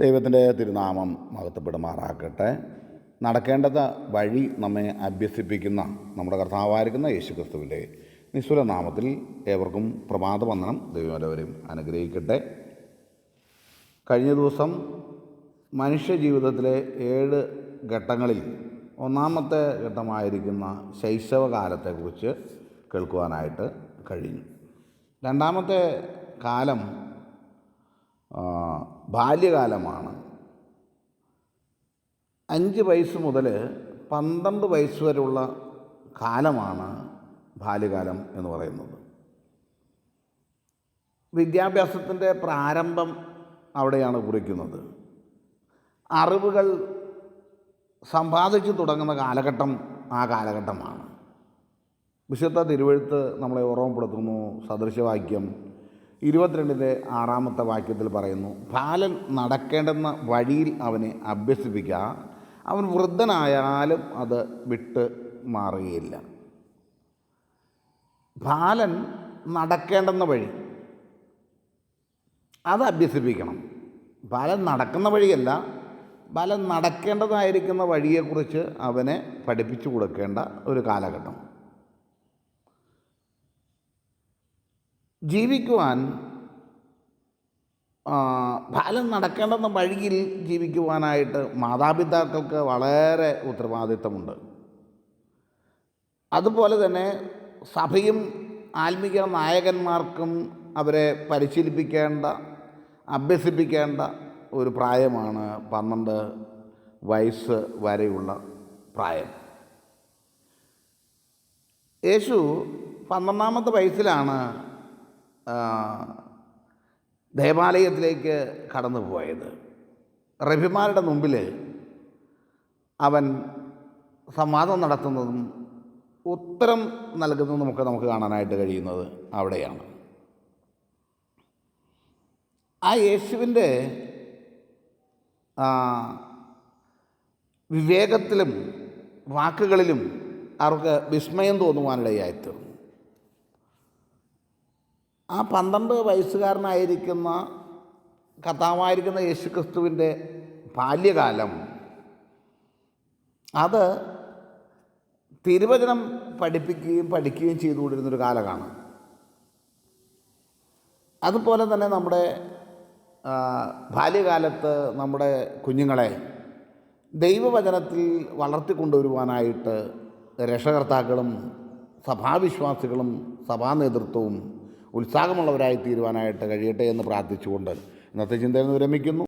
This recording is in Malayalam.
ദൈവത്തിന്റെ തിരുനാമം മഹത്വപ്പെടുമാറാക്കട്ടെ നടക്കേണ്ടത് വഴി നമ്മെ അഭ്യസിപ്പിക്കുന്ന നമ്മുടെ കർത്താവായിരിക്കുന്ന യേശുക്രിസ്തുവിന്റെ നിസ്വല നാമത്തിൽ ഏവർക്കും പ്രഭാത വന്ദനം ദൈവം എല്ലാവരെയും അനുഗ്രഹിക്കട്ടെ. കഴിഞ്ഞ ദിവസം മനുഷ്യ ജീവിതത്തിലെ ഏഴ് ഘട്ടങ്ങളിൽ ഒന്നാമത്തെ ഘട്ടമായിരിക്കുന്ന ശൈശവകാലത്തെക്കുറിച്ച് കേൾക്കുവാനായിട്ട് കഴിഞ്ഞു. രണ്ടാമത്തെ കാലം ബാല്യകാലമാണ്. അഞ്ച് വയസ്സ് മുതൽ പന്ത്രണ്ട് വയസ്സ് വരെയുള്ള കാലമാണ് ബാല്യകാലം എന്ന് പറയുന്നത്. വിദ്യാഭ്യാസത്തിന്റെ പ്രാരംഭം അവിടെയാണ് കുറിക്കുന്നത്. അറിവുകൾ സമ്പാദിച്ചു തുടങ്ങുന്ന കാലഘട്ടം ആ കാലഘട്ടമാണ്. വിശുദ്ധ തിരുവഴുത്ത് നമ്മളെ ഓർമ്മപ്പെടുത്തുന്നു സദൃശവാക്യം ഇരുപത്തിരണ്ടിന്റെ ആറാമത്തെ വാക്യത്തിൽ പറയുന്നു ബാലൻ നടക്കേണ്ടെന്ന വഴിയിൽ അവനെ അഭ്യസിപ്പിക്കുക. അവൻ വൃദ്ധനായാലും അത് വിട്ട് മാറുകയില്ല. ബാലൻ നടക്കേണ്ടെന്ന വഴി അത് അഭ്യസിപ്പിക്കണം. ബാലൻ നടക്കുന്ന വഴിയല്ല ബാലൻ നടക്കേണ്ടതായിരിക്കുന്ന വഴിയെക്കുറിച്ച് അവനെ പഠിപ്പിച്ചു കൊടുക്കേണ്ട ഒരു കാലഘട്ടം. ജീവിക്കുവാൻ ആ, ബാലൻ നടക്കേണ്ടുന്ന വഴിയിൽ ജീവിക്കുവാനായിട്ട് മാതാപിതാക്കൾക്ക് വളരെ ഉത്തരവാദിത്തമുണ്ട്. അതുപോലെ തന്നെ സഭയും ആത്മീക നായകന്മാർക്കും അവരെ പരിശീലിപ്പിക്കേണ്ട അഭ്യസിപ്പിക്കേണ്ട ഒരു പ്രായമാണ് പന്ത്രണ്ട് വയസ്സ് വരെയുള്ള പ്രായം. യേശു പന്ത്രണ്ടാമത്തെ വയസ്സിലാണ് ദേവാലയത്തിലേക്ക് കടന്നു പോയത്. റബിമാരുടെ മുമ്പിൽ അവൻ സംവാദം നടത്തുന്നതും ഉത്തരം നൽകുന്നതും ഒക്കെ നമുക്ക് കാണാനായിട്ട് കഴിയുന്നത് അവിടെയാണ്. ആ യേശുവിന്റെ വിവേകത്തിലും വാക്കുകളിലും അവർക്ക് വിസ്മയം തോന്നുവാനിടയായിത്തീർന്നു ആ പന്ത്രണ്ട് വയസ്സുകാരനായിരിക്കുന്ന കഥാവായിരിക്കുന്ന യേശുക്രിസ്തുവിന്റെ ബാല്യകാലം. അത് തിരുവചനം പഠിപ്പിക്കുകയും പഠിക്കുകയും ചെയ്തുകൊണ്ടിരുന്നൊരു കാലമാണ്. അതുപോലെ തന്നെ നമ്മുടെ ബാല്യകാലത്ത് നമ്മുടെ കുഞ്ഞുങ്ങളെ ദൈവവചനത്തിൽ വളർത്തിക്കൊണ്ടുവരുവാനായിട്ട് രക്ഷകർത്താക്കളും സഭാവിശ്വാസികളും സഭാ നേതൃത്വവും ഉത്സാഹമുള്ളവരായി തീരുവാനായിട്ട് കഴിയട്ടെ എന്ന് പ്രാർത്ഥിച്ചുകൊണ്ട് ഇന്നത്തെ ചിന്തയിൽ നിന്ന് വിരമിക്കുന്നു.